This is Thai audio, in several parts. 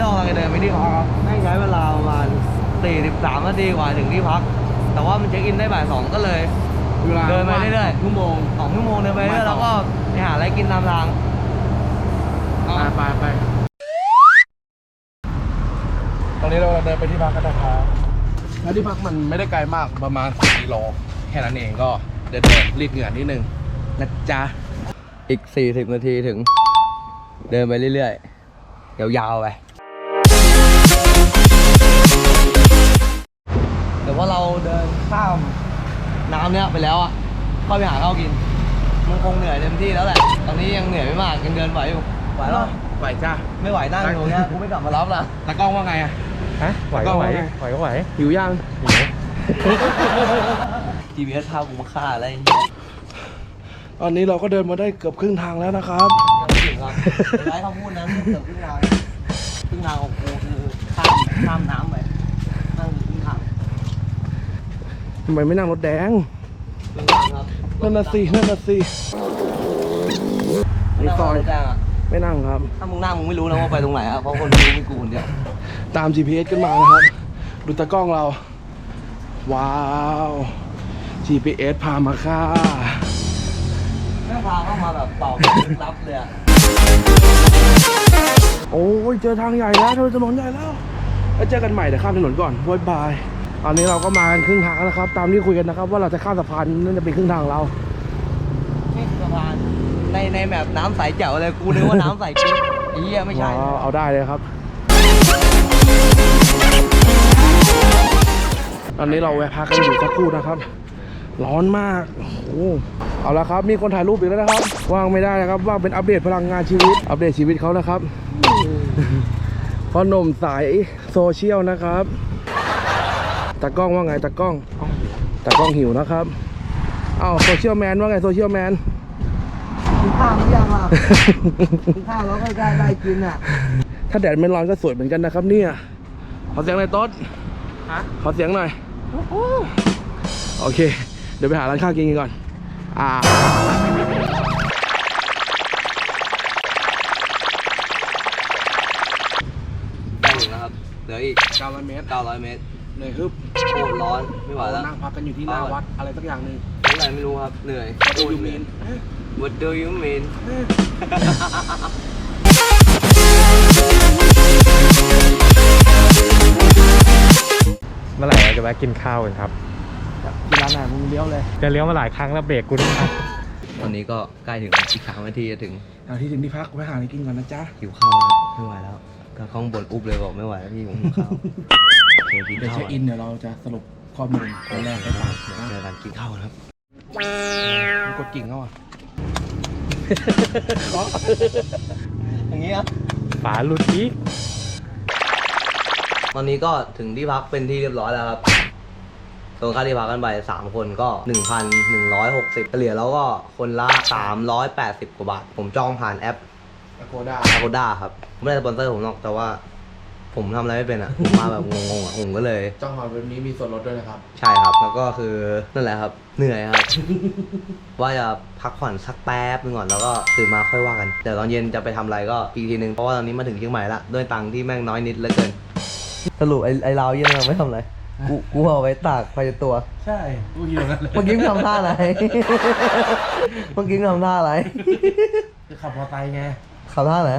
เรากำลังจะเดินไปที่พักครับให้ใช้เวลาประมาณ43นาทีกว่าถึงที่พัก แต่ว่ามันเช็คอินได้บ่ายสองก็เลยวลาเดินไปเรื่อยๆชั่วโมงสองชั่วโมงเดินไปเรื่อยๆแล้วก็ไปหาอะไรกินตามทางไปไปไปตอนนี้เราเดินไปที่พักกันนะครับแล้วที่พักมันไม่ได้ไกลมากประมาณ4กิโลแค่นั้นเองก็เดินเดินรีดเหงื่อนิดนึงนะจ๊ะอีก 40 นาทีถึง เดินไปเรื่อยๆยาวๆไป เราเดินข้ามน้ำเนี้ยไปแล้วอะค่อยไปหาข้าวกินมันคงเหนื่อยเต็มที่แล้วแหละ ตอนนี้ยังเหนื่อยไม่มากยังเดินไหวอยู่ไหวแล้วไหวจ้าไม่ไหวนั่งอยู่เนี้ยกูไม่กลับมารับละตากล้องว่าไงอะฮะไหวก็ไหวแล้วก็ไหวก็ไหวหิวยังหิว GPS พากูมาฆ่าอะไรอย่างเงี้ยตอนนี้เราก็เดินมาได้เกือบครึ่งทางแล้วนะครับยังไม่ถึงครับร้ายเขาพูดนั้นเกือบครึ่งทางครึ่งทางของกูคือข้ามข้ามน้ำไปนั่งอยู่ครึ่งทาง ทำไมไม่นั่งรถแดงครึ่งทางครับนั่นน่ะสินั่นน่ะสิในซอยนั่งรถแดงอะไม่นั่งครับ ถ้ามึงนั่งมึงไม่รู้นะว่าไปตรงไหนอะเพราะคนรู้มีกูคนเดียวตาม GPS ขึ้นมานะครับ ดูตากล้องเรา ว้าว GPS พามาค่าแม่งพาเข้ามาแบบตอบลึกลับเลยอะโอ้ยเจอทางใหญ่แล้วเจอถนนใหญ่แล้วแล้วเจอกันใหม่เดี๋ยวข้ามถนนก่อนบ๊ายบาย ตอนนี้เราก็มากันครึ่งทางแล้วนะครับ ตามที่คุยกันนะครับ ว่าเราจะข้ามสะพานนั่นจะเป็นครึ่งทางของเรานี่คือสะพานในในแบบน้ำใสแจ๋วเลยกูนึกว่าน้ำใสกิ๊กไอ้เหี้ยไม่ใช่ ว้าวเอาได้เลยครับ ตอนนี้เราแวะพักกันอยู่สักครู่นะครับ ร้อนมากโอ้โหเอาละครับ มีคนถ่ายรูปอีกแล้วนะครับ ว่างไม่ได้นะครับ ว่างเป็นอัปเดตพลังงานชีวิต อัปเดตชีวิตเขานะครับพ่อหนุ่มสายโซเชียลนะครับ ตากล้องว่าไงตากล้องตากล้องหิวนะครับอ้าวโซเชียลแมนว่าไงโซเชียลแมนกินข้าวหรือยังอะกินข้าวแล้วก็ได้ได้กินอะ ถ้าแดดไม่ร้อนก็สวยเหมือนกันนะครับเนี่ยขอเสียงหน่อยต้นฮะขอเสียงหน่อยโอเค เดี๋ยวไปหาร้านข้าวกินกันก่อน อ่าได้ถึงแล้วครับเหลืออีก900เมตร900เมตร เหนื่อยฮึบโคตรร้อนไม่ไหวแล้วนั่งพักกันอยู่ที่หน้าวัดอะไรสักอย่างหนึ่งเท่าไหร่ไม่รู้ครับเหนื่อยดูยูมีน What do you mean เมื่อไหร่เราจะแวะกินข้าวกันครับที่ร้านไหนมึงเลี้ยวเลยจะเลี้ยวมาหลายครั้งแล้วเบรกกูด้วยครับวันนี้ก็ใกล้ถึงแล้วอีกสามนาทีจะถึงเอาที่ถึงที่พักไปหาอะไรกินก่อนนะจ๊ะหิวข้าวแล้วไม่ไหวแล้วก็ข้างบนอุบเลยบอกไม่ไหวแล้วพี่ผมหิวข้าว โอเคกินเดี๋ยวข้าวเช็คอินเดี๋ยวเราจะสรุปข้อมูลคนแรกให้ฟังนะเจอกันกินข้าวกันครับมันกดกิ่งเขาอะอย่างเงี้ยฝาหลุดอีกตอนนี้ก็ถึงที่พักเป็นที่เรียบร้อยแล้วครับส่วนค่าที่พักกันไปสามคนก็ 1,160เฉลี่ยแล้วก็คนละ 380 กว่าบาท ผมจองผ่านแอปโกด้า Agoda ครับ ไม่ได้สปอนเซอร์ผมหรอกแต่ว่า ผมทำอะไรไม่เป็นอะ ผมมาแบบงงๆอะผมก็เลย จ้องหอยแบบนี้มีส่วนลดด้วยนะครับ ใช่ครับ แล้วก็คือนั่นแหละครับ เหนื่อยครับ ว่าจะพักผ่อนสักแป๊บนึงก่อนแล้วก็ตื่นมาค่อยว่ากัน เดี๋ยวตอนเย็นจะไปทำอะไรก็อีกทีนึง เพราะว่าตอนนี้มาถึงเชียงใหม่ละ ด้วยตังค์ที่แม่งน้อยนิดเหลือเกิน สรุปไอ้ไอ้เราวเยี่ยนเราไม่ทำอะไร กูกูเอาไว้ตากไปในตัว ใช่กูอยู่กันเลยเมื่อกี้มึงทำท่าอะไร เมื่อกี้มึงทำท่าอะไรคือขับมอเตอร์ไซค์ไงขับท่าไหน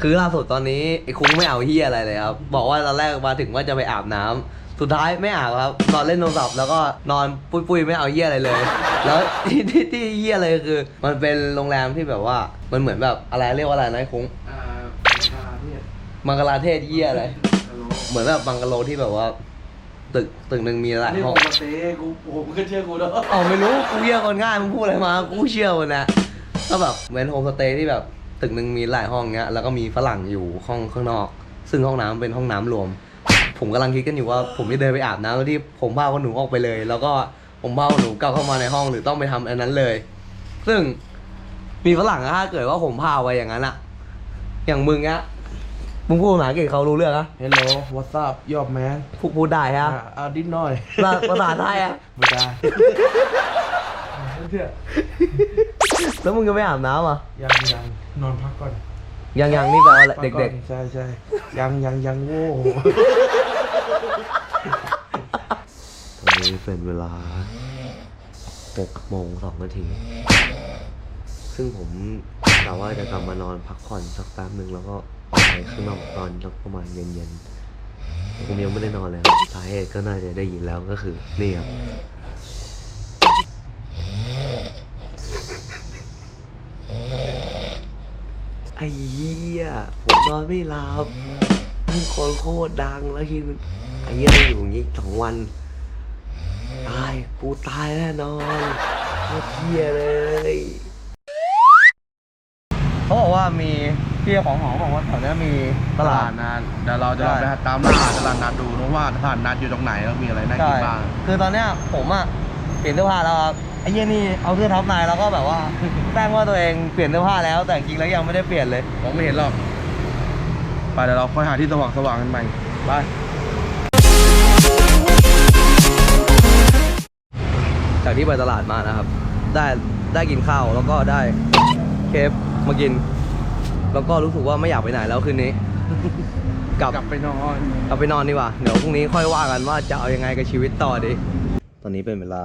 คือล่าสุดตอนนี้ไอ้คุ้งไม่เอาเฮียอะไรเลยครับ บอกว่าตอนแรกมาถึงว่าจะไปอาบน้ำสุดท้ายไม่อาบครับนอนเล่นโทรศัพท์แล้วก็นอนปุยๆไม่เอาเฮียอะไรเลย แล้วที่ที่ที่เฮียเลยคือ มันเป็นโรงแรมที่แบบว่ามันเหมือนแบบอะไรเรียกว่าอะไรนะไอ้คุ้งอ่าที่มังกลาเทศเฮียอะไรเหมือนแบบบังกะโลที่แบบว่า ตึกตึกหนึ่งมีหลายนี่ห้ผองมมาเต้กูผมก็เชื่อกูเนอะอ๋อไม่รู้กูเชื่อคนง่ายมึงพูดอะไรมากูเชื่อมันนะก็แบบเหมือนโฮมสเตย์ที่แบบ ตึกหนึ่งมีหลายห้องเงี้ยแล้วก็มีฝรั่งอยู่ห้องข้างนอก ซึ่งห้องน้ำเป็นห้องน้ำรวม ผมกำลังคิดกันอยู่ว่าผมจะเดินไปอาบน้ำแล้วที่ผมพาคนหนูออกไปเลย แล้วก็ผมพาคนหนูกลับเข้ามาในห้องหรือต้องไปทำอันนั้นเลย ซึ่งมีฝรั่งอะถ้าเกิดว่าผมพาไปอย่างนั้นอะอย่างมึงอะมึงพูดภาษาอังกฤษเขารู้เรื่องอะเฮลโลวอทซับยอบแมนพูดพูดได้ฮะอ่าดิดหน่อยภาษาภาษาไทยอะไม่ได้เพื่อ แล้วมึงจะไม่อาบน้ำอะยังยังนอนพักก่อนยังยังนี่แปลว่าอะไรเด็กใช่ใช่ยังยังยังโว้ๆตอนนี้เป็นเวลา6โมง2นาที ซึ่งผมกะว่าจะกลับมานอนพักผ่อนสักแป๊บหนึ่งแล้วก็ออกไปข้างนอกตอนสักประมาณเย็นๆผมยังไม่ได้นอนเลยครับสาเหตุก็น่าจะได้ยินแล้วก็คือนี่ครับ ไอ้เหี้ยผมนอนไม่หลับมีคนโคตรดังแล้วคิดไอ้เหี้ยต้องอยู่อย่างนี้สองวัน ตายกูตายแน่นอนโคตรเหี้ยเลยเขาบอกว่ามีพี่ของหอบอกว่าแถวนี้มีตลาดนัดเดี๋ยวเราจะลองไปตามล่าตลาดนัดดูนะว่าตลาดนัดอยู่ตรงไหนแล้วมีอะไรน่ากิใช่นบ้าง คือตอนเนี้ยผมอะเปลี่ยนเสื้อผ้าแล้วครับไอ้เหี้ยนี่เอาเสื้อท็อปในแล้วก็แบบว่า แป้งว่าตัวเองเปลี่ยนเสื้อผ้าแล้ว แต่จริงๆแล้วยังไม่ได้เปลี่ยนเลยมองไม่เห็นหรอก ไปเดี๋ยวเราค่อยหาที่สว่างสว่างๆกันใหม่ไปจากที่ไปตลาดมานะครับ ได้ได้กินข้าวแล้วก็ได้เคฟมากิน แล้วก็รู้สึกว่าไม่อยากไปไหนแล้วคืนนี้ กลับกลับไปนอนกลับไปนอนดีกว่า เดี๋ยวพรุ่งนี้ค่อยว่ากันว่าจะเอายังไงกับชีวิตต่อดี ตอนนี้เป็นเวลา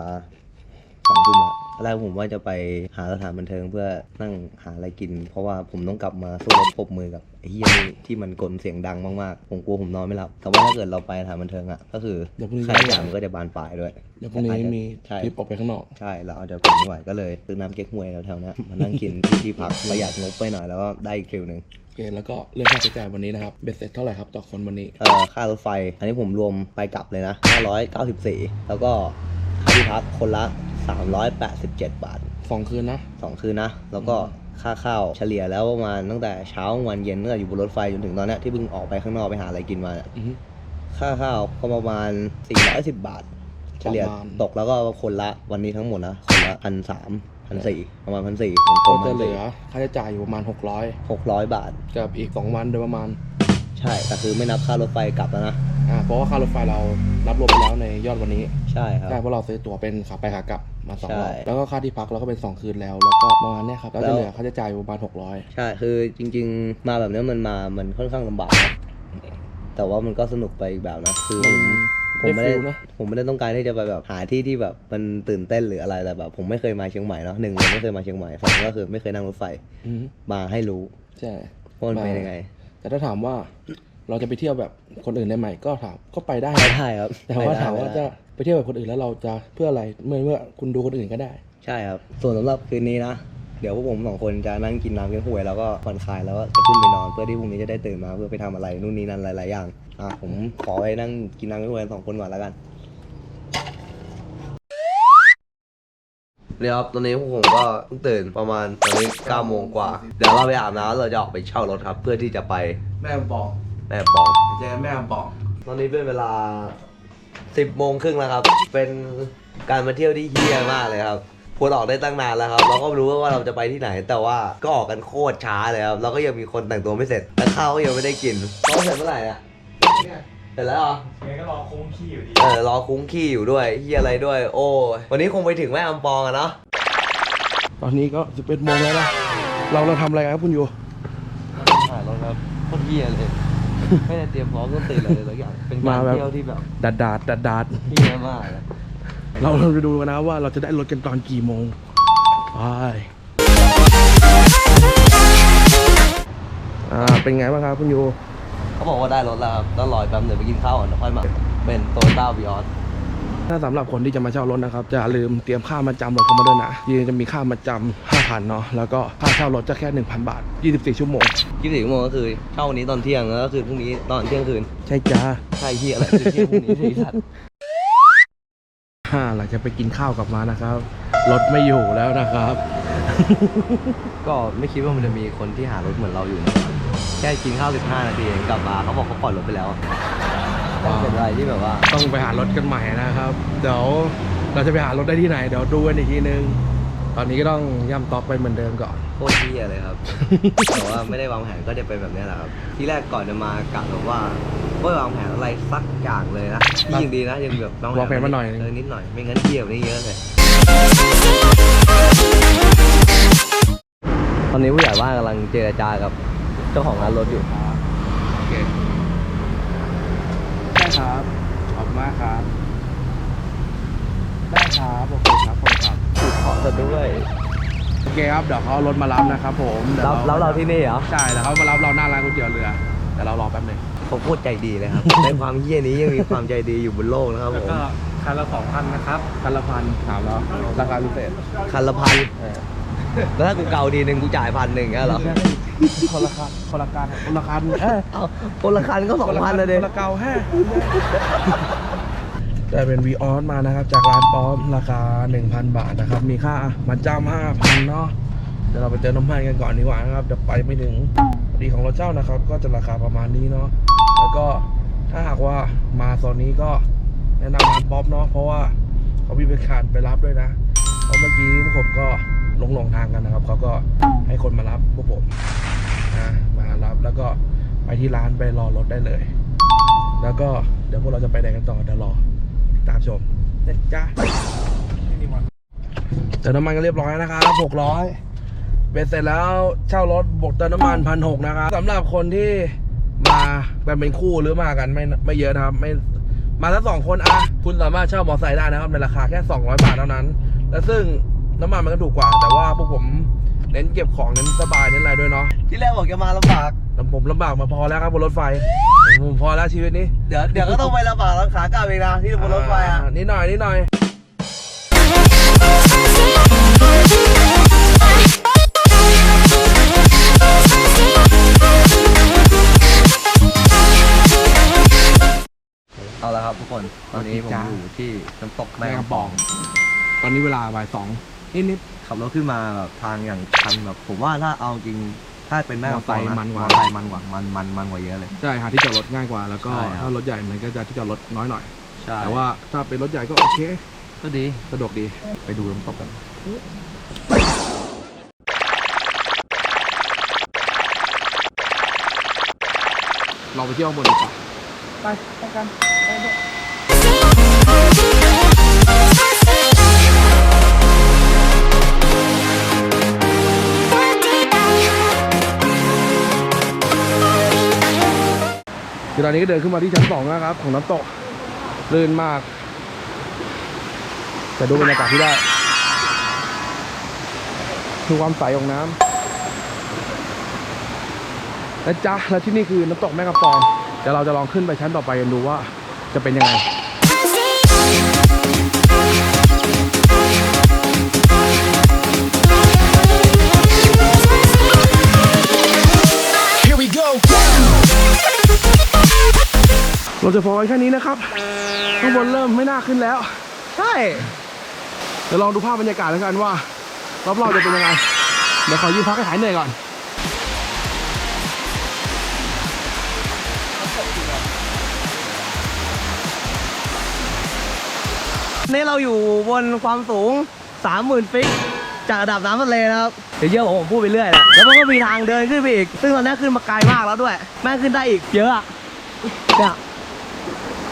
สองทุ่มแล้วตอนแรกผมว่าจะไปหาสถานบันเทิงเพื่อนั่งหาอะไรกิน เพราะว่าผมต้องกลับมาสู้รบปรบมือกับไอ้เฮียนี่ที่มันกลเสียงดังมากๆ ผมกลัวผมนอนไม่หลับ แต่ว่าถ้าเกิดเราไปสถานบันเทิงอะ ก็คือเดี๋ยวพรุ่งนี้ ค่าใช้จ่ายมันก็จะบานปลายด้วย เดี๋ยวพรุ่งนี้มีใช่ ทริปออกไปข้างนอก ใช่เราอาจจะเป็นไม่ไหวก็เลยซื้อน้ำเก๊กฮวยแถวๆเนี้ยมานั่งกินที่ที่พักประหยัดงบไปหน่อยแล้วก็ได้อีกฟิลหนึ่ง โอเค แล้วก็เรื่องค่าใช้จ่ายวันนี้นะครับ เบ็ดเสร็จเท่าไหร่ครับต่อคนวันนี้ เอ่อค่ารถไฟ อันนี้ผมรวมไปกลับเลยนะ 594 แล้วก็ค่าที่พักคนละ 387 บาท สองคืนนะ 2 คืนนะ แล้วก็ค่าข้าวเฉลี่ยแล้วประมาณตั้งแต่เช้ากลางวันเย็นตั้งแต่อยู่บนรถไฟจนถึงตอนเนี้ยที่เพิ่งออกไปข้างนอกไปหาอะไรกินมาเนี่ยอือฮึ ค่าข้าวก็ประมาณ 410 บาท เฉลี่ยประมาณ ตกแล้วก็คนละวันนี้ทั้งหมดนะคนละพันสามพันสี่ประมาณพันสี่ก็จะเหลือค่าใช้จ่ายอยู่ประมาณหกร้อยบาท600กับอีก 2 วันโดยประมาณ ใช่แต่คือไม่นับค่ารถไฟกลับแล้วนะอ่าเพราะว่าค่ารถไฟเรานับรวมไปแล้วในยอดวันนี้ ใช่ครับ ใช่เพราะเราซื้อตั๋วเป็นขาไปขากลับมาสองใช่รอบแล้วก็ค่าที่พักเราก็เป็น 2 คืนแล้ว แล้วก็ประมาณเนี้ยครับแล้วแล้จะวเหลือค่าใช้จ่ายอยู่ประมาณ600 ใช่คือจริง ๆ มาแบบเนี้ยมันมามันค่อนข้างลำบากนะแต่ว่ามันก็สนุกไปอีกแบบนะคือผมผมไม่ได้ได้ฟิลนะ ผมไม่ได้ต้องการที่จะไปแบบหาที่ที่แบบมันตื่นเต้นหรืออะไรแต่แบบผมไม่เคยมาเชียงใหม่เนาะหนึ่งเลยไม่เคยมาเชียงใหม่สองก็คือไม่เคยนั่งรถไฟอือฮึมาให้รู้ใช่ ว่ามันเป็นยังไง แต่ถ้าถามว่าเราจะไปเที่ยวแบบคนอื่นได้ไหมก็ถามก็ไปได้ไปนะได้ครับแต่ว่าไปได้ถามว่าไปได้จะไปเที่ยวแบบคนอื่นแล้วเราจะเพื่ออะไรเมื่อเมื่อคุณดูคนอื่นก็ได้ ใช่ครับ ส่วนสำหรับคืนนี้นะ เดี๋ยวพวกผมสองคนจะนั่งกินน้ำเก๊กฮวยแล้วก็ผ่อนคลายแล้วก็จะขึ้นไปนอนเพื่อที่พรุ่งนี้จะได้ตื่นมาเพื่อไปทำอะไรนู่นนี่นั่นหลาย ๆ อย่างอะผมขอไปนั่งกินน้ำเก๊กฮวยสองคนก่อนแล้วกัน เดี๋ยวครับตอนนี้พวกผมก็เพิ่งตื่นประมาณตอนนี้9โมงกว่า เดี๋ยวเราไปอาบน้ำเราจะออกไปเช่ารถครับ เพื่อที่จะไปแม่บอกแม่ปอง เจแม่บอกตอนนี้เป็นเวลา 10โมงครึ่งแล้วครับ เป็นการมาเที่ยวที่เฮี้ยมากเลยครับควรออกได้ตั้งนานแล้วครับ เราก็รู้ว่าเราจะไปที่ไหน แต่ว่าก็ออกกันโคตรช้าเลยครับ เราก็ยังมีคนแต่งตัวไม่เสร็จและข้าวก็ยังไม่ได้กินเขาเสร็จเมื่อไหร่อะ เสร็จแล้วเหรอ ยังก็รอคุ้งขี้อยู่ดี เออรอคุ้งขี้อยู่ด้วยเฮียอะไรด้วย โอ้ยวันนี้คงไปถึงแม่อำปองอะเนาะตอนนี้ก็11โมงแล้วนะเราเราทำอะไรกันครับคุณยูถ่ายรถครับโคตรเฮียเลย ไม่ได้เตรียมพร้อมต้องตื่นเลยสักอย่าง เป็นการเที่ยวที่แบบดัดดาดดัดดาดเฮียมากเลยเราเราไปดูกันนะว่าเราจะได้รถกันตอนกี่โมงไปอ่าเป็นไงบ้างครับคุณยู เขาบอกว่าได้รถแล้วครับต้องรออีกแป๊บเดี๋ยวไปกินข้าวก่อนแล้วค่อยมา เป็นโตโยต้าวิออส ถ้าสำหรับคนที่จะมาเช่ารถนะครับจะอย่าลืมเตรียมค่ามาจำรถเข้ามาด้วยนะยีจะมีค่ามาจำ5,000เนาะแล้วก็ค่าเช่ารถจะแค่ 1,000 บาท 24 ชั่วโมง24ชั่วโมงก็คือเช่าวันนี้ตอนเที่ยงแล้วก็คือพรุ่งนี้ตอนเที่ยงคืน ใช่จ้าใช่เฮียอะไรคือเที่ยงพรุ่งนี้ที่สัตว์ฮ่าหลังจากไปกินข้าวกลับมานะครับรถไม่อยู่แล้วนะครับ ก็ไม่คิดว่ามันจะมีคนที่หารถเหมือนเราอยู่นะแค่กินข้าว 15 นาทีเองกลับมาเขาบอกเขาปล่อยรถไปแล้วเป็นอะไรที่แบบว่าต้องไปหารถกันใหม่นะครับ เดี๋ยวเราจะไปหารถได้ที่ไหน เดี๋ยวดูกันอีกทีนึง ตอนนี้ก็ต้องย่ำต๊อกไปเหมือนเดิมก่อน โคตรเฮียเลยครับ แต่ว่าไม่ได้วางแผนก็จะเป็นแบบนี้แหละครับ ที่แรกก่อนจะมากะแบบว่าไม่วางแผนอะไรสักอย่างเลยนะที่ยังดีนะยังแบบวางแผนมาหน่อยนึงเออนิดหน่อย ไม่งั้นเที่ยวนี่เยอะเลย ตอนนี้ผู้ใหญ่บ้านกำลังเจรจากับเจ้าของร้านรถอยู่โอเคได้ครับขอบคุณมากครับ ได้ครับโอเคครับขอบคุณครับถูกขอซะด้วยโอเคครับเดี๋ยวเขาเอารถมารับนะครับผมดี๋ยวรับรับเราที่นี่เหรอ ใช่แล้วเขามารับเราหน้าร้านก๋วยเตี๋ยวเรือเดี๋ยวเรารอแป๊บหนึงเขาโคตรใจดีเลยครับ ในความเยี่ยนี้ยังมีความใจดีอยู่บนโลกนะครับผแล้วมก็คันละสองพันนะครับ คันละพันถามแล้วราคาพิเศษคันละพัน แล้วถ้ากูเกาดีหนึ่งกูจ่ายพันหนึ่งเงี้ยเหรอคนละคันคนละการคนละคันเออเอาคนละคันก็สองพันเลยเด็คนละเกาแฮ่ได้เป็นวีออสมานะครับ จากร้านป๊อมราคา 1,000 บาทนะครับ มีค่ามันจ้ำ5,000เนาะเดี๋ยวเราไปเติมน้ำมันกันก่อนดีกว่านะครับเดี๋ยวไปไม่ถึงพอดีของรถเจ้านะครับ ก็จะราคาประมาณนี้เนาะแล้วก็ถ้าหากว่ามาโซนนี้ก็แนะนำร้านป๊อปเนาะเพราะว่าเขามีบริการไปรับด้วยนะเพราะเมื่อกี้พวกผมก็ หลงหลงทางกันนะครับเขาก็ให้คนมารับพวกผมนะมารับแล้วก็ไปที่ร้านไปรอรถได้เลย แล้วก็เดี๋ยวพวกเราจะไปไหนกันต่อเดี๋ยวรอตามชมเด็ดจ้าเติมน้ำมันก็เรียบร้อยนะครับหกร้อยเบ็ดเสร็จแล้วเช่ารถบวกเติมน้ำมันพันหกนะครับสำหรับคนที่มาแบบเป็นคู่หรือมากันไม่ไม่เยอะนะครับไม่มาทั้งสองคนอะคุณสามารถเช่ามอเตอร์ไซค์ได้นะครับในราคาแค่ 200 บาทเท่านั้น และซึ่ง น้ำมันมันก็ถูกกว่า แต่ว่าพวกผมเน้นเก็บของเน้นสบายเน้นอะไรด้วยเนาะที่แรกบอกจะมาลำบาก แล้วผมลำบากมาพอแล้วครับบนรถไฟผมพอแล้วชีวิตนี้เดี๋ยวเดี๋ยวก็ต้องไปลำบากแล้วขากลับอีกนะที่บนรถไฟอะานิดหน่อยนิดหน่อย เอาละครับทุกคน ตอนนี้ผมอยู่ที่น้ำตกแม่แม่กำกำปปอองงตอนนี้เวลาบ่ายสอง นิดนิดขับรถขึ้นมาแบบทางอย่างชันแบบผมว่าถ้าเอาจริงถ้าเป็นแม่กำปองมอไซค์นะมันกว่าอไซค์มันกว่ามันมันมันกว่าเยอะเลย ใช่หาที่จอดรถง่ายกว่าแล้วก็ใช่ครับ ถ้ารถใหญ่มันก็จะที่จอดรถน้อยหน่อย ใช่แต่ว่าถ้าเป็นรถใหญ่ก็โอเคก็ดี สะดวกดีไปดูน้ำตกกันเราไปเที่ยวข้างบนดีกว่าไปไปกันไปด้วยคื ตอนนี้ก็เดินขึ้นมาที่ชั้นสองแล้วครับ ของน้ำตกลื่นมาก แต่ดูบรรยากาศที่ได้ดูความใสของน้ำและจ้าและที่นี่คือน้ำตกแม่กำปองเดี๋ยวเราจะลองขึ้นไปชั้นต่อไปกันดูว่าจะเป็นยังไง เราจะพอไว้แค่นี้นะครับ ข้างบนเริ่มไม่น่าขึ้นแล้ว ใช่ เดี๋ยวลองดูภาพบรรยากาศแล้วกันว่ารอบๆจะเป็นยังไง เดี๋ยวขอยืมพักให้หายเหนื่อยก่อน นี่เราอยู่บนความสูง 30,000ฟิต จากระดับน้ำทะเลนะครับเดี๋ยวเยอะผมผมพูดไปเรื่อยแหละแล้วมันก็มีทางเดินขึ้นไปอีก ซึ่งตอนนี้ขึ้นมาไกลมากแล้วด้วย แม่งขึ้นได้อีกเยอะอะเนี่ย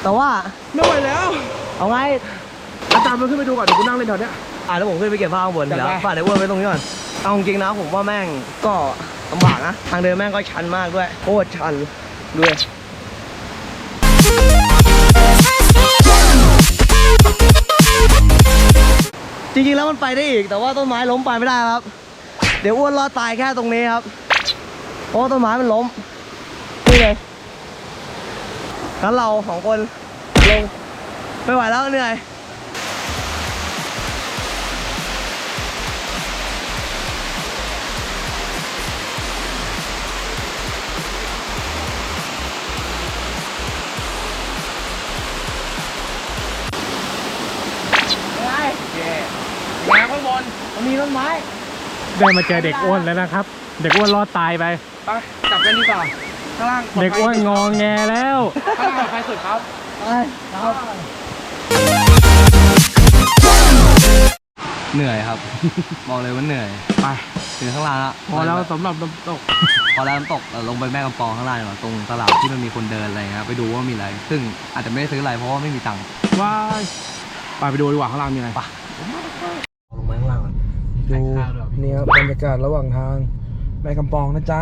แต่ว่าไม่ไหวแล้ว เอาไงอาจารย์มันขึ้นไปดูก่อนเดี๋ยวกูนั่งเล่นแถวเนี้ย อะแล้วผมขึ้นไปเก็บผ้าข้างบนจัดเดี๋ยวไปฝากไอ้อ้วนไว้ตรงนี้ก่อนเอาจริงๆนะผมว่าแม่งก็ลำบากนะทางเดินแม่งก็ชันมากด้วยโคตรชันด้วย จริงๆแล้วมันไปได้อีก แต่ว่าต้นไม้ล้มไปไม่ได้ครับ เดี๋ยวอ้วนรอดตายแค่ตรงนี้ครับเพราะต้นไม้มันล้มนี่เลยงั้นเราสองคนลงไม่ไหวแล้วเหนื่อย ได้มาเจอเด็กอ้วนแล้วนะครับ เด็กอ้วนรอดตายไป ไปจับกันดีกว่าข้างล่างปลอเด็กภัยอ้วนงอแงแล้ว ข้างล่างปลอดภัยสุดครับไปครับเหนื่อยครับ บอกเลยว่าเหนื่อยไปถึงข้างล่างละพอแล้วสำหรับน้ำตก พอแล้วน้ำตกเอ่อลงไปแม่กำปองข้างล่างดีกว่าตรงตลาดที่มันมีคนเดินอะไรเงี้ยไปดูว่ามีอะไร ซึ่งอาจจะไม่ได้ซื้ออะไรเพราะว่าไม่มีตังค์ ว้ายไปไปดูดีกว่าข้างล่างมีอะไร ไปลงไปข้างล่างก่อนดูนี่ครับบรรยากาศระหว่างทางแม่กำปองนะจ๊ะ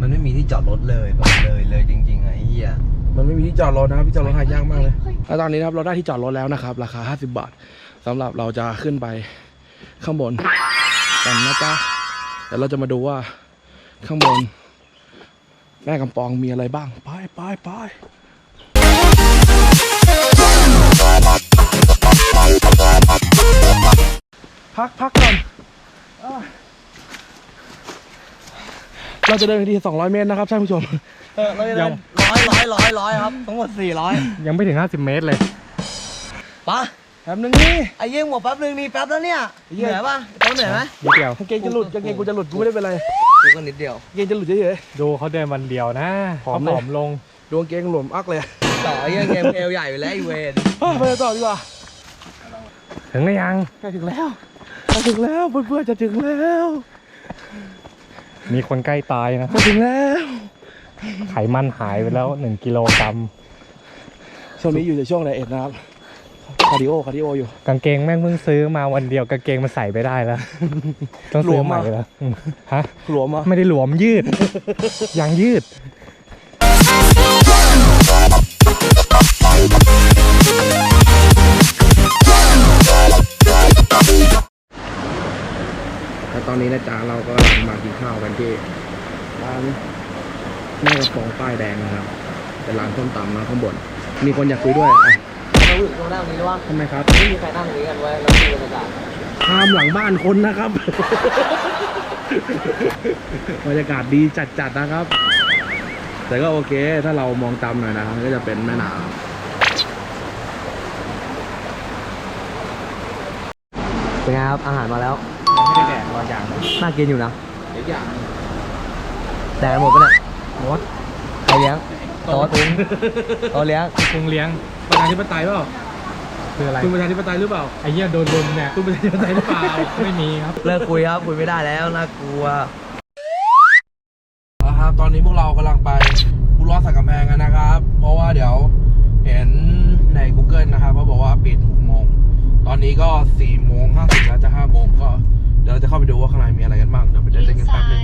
มันไม่มีที่จอดรถเลยแบบเลยเลยจริงๆไงไอ้เหี้ยมันไม่มีที่จอดรถนะครับที่จอดรถหายากมากเลยแล้วตอนนี้นะครับเราได้ที่จอดรถแล้วนะครับ ราคา 50 บาทสำหรับเราจะขึ้นไป ข้างบนกันนะจ๊ะเดี๋ยวเราจะมาดูว่าข้างบน แม่กำปองมีอะไรบ้าง ไปไปไปพักพักก่อนอะเราจะเดินไปที่200 เมตรนะครับท่านผู้ชม เออเราจะเดินร้อยร้อยร้อยร้อยครับ ทั้งหมดสี่ร้อยยังไม่ถึง 50 เมตรเลย ปะ แป๊บนึงนี่ไอ้เยี่ยงหมดแป๊บนึงนี่แป๊บแล้วเนี่ยเหี้เหยนื่อยปะต้องเหนื่อยไหมนิดเดียวกางเกงจะหลุดกางเกงกูจะหลุดกูไม่ได้เป็นไรกูก็นิดเดียวกางเกงจะหลุดเฉยดูเขาเดินวันเดียวนะผอมเขาเลยผอมลงๆดวงเกงหลวมอักเลยต่อไอ้เยี่ยงเกมเอวใหญ่ไปแล้วไอ้เวนเฮ้ยไปต่อดีกว่าถึงหรือยังใกล้ถึงแล้วใกล้ถึงแล้วเพื่อนๆจะถึงแล้ว มีคนใกล้ตายนะจะถึงแล้วไขมันหายไปแล้ว1กิโลกรัมช่วงนี้อยู่ในช่วงไดเอทนะครับ คาร์ดิโอคาร์ดิโออยู่ กางเกงแม่งเพิ่งซื้อมาวันเดียวกางเกงมันใส่ไม่ได้แล้ว ต้องซื้อใหม่หลวมอะแล้วอืมฮะหลวมอะไม่ได้หลวมยืด ยางยืด แล้วตอนนี้นะจ๊ะเราก็กำลังมากินข้าวกันที่ร้านแม่กระป๋องป้ายแดงนะครับ เป็นร้านส้มตำนะข้างบน มีคนอยากคุยด้วยอะ เราอยู่ตรงหน้าตรงนี้หรือว่าทำไมครับ ไม่มีใครนั่งตรงนี้กันไว้แล้วดูบรรยากาศข้ามหลังบ้านคนนะครับ บรรยากาศดีจัดๆนะครับ แต่ก็โอเค ถ้าเรามองตามหน่อยนะครับก็จะเป็นแม่น้เป็นไงครับ อาหารมาแล้ว ไม่ได้แดกรออย่างน่ากินอยู่นะำเดี๋ยวอย่างแดกหมดปะเนี่ยมดใครเลี้ยงโต๊ะตึงโต๊ะเลี้ยงพุงเลี้ยง ประชาธิปไตยเปล่าคืออะไรคุณประชาธิปไตยหรือเปล่าไอ้เหี้ยโดนลุมเนี่ยคุณประชาธิปไตยหรือเปล่าไม่มีครับเลิกคุยครับคุยไม่ได้แล้วน่ากลัวนะครับตอนนี้พวกเรากำลังไปบุรอดสักกำแพงกันนะครับ เพราะว่าเดี๋ยวเห็นใน Google นะครับเขาบอกว่าปิด6โมงตอนนี้ก็4โมง50แล้วจะ5โมงก็เดี๋ยวเราจะเข้าไปดูว่าข้างในมีอะไรกันบ้างเดี๋ยวไปเดินเล่นกันแป๊บนึง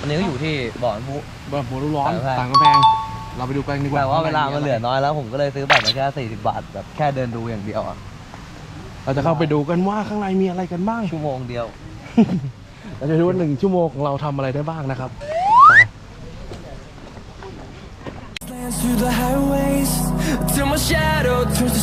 วันนี้ก็อยู่ที่บ่อนพุบ้านหัวร้อนต่าต่างงกำกำแพแพงง เราไปดูกันดีกว่าแต่ว่าเวลามันเหลือน้อยแล้วผมก็เลยซื้อบัตรมาแค่40บาทแบบแค่เดินดูอย่างเดียวอะเราจะเข้าไปดูกันว่าข้างในมีอะไรกันบ้าง ชั่วโมงเดียว เราจะดูว่าหนึ่งชั่วโมงของเราทำอะไรได้บ้างนะครับ Through the highways till my shadow turns to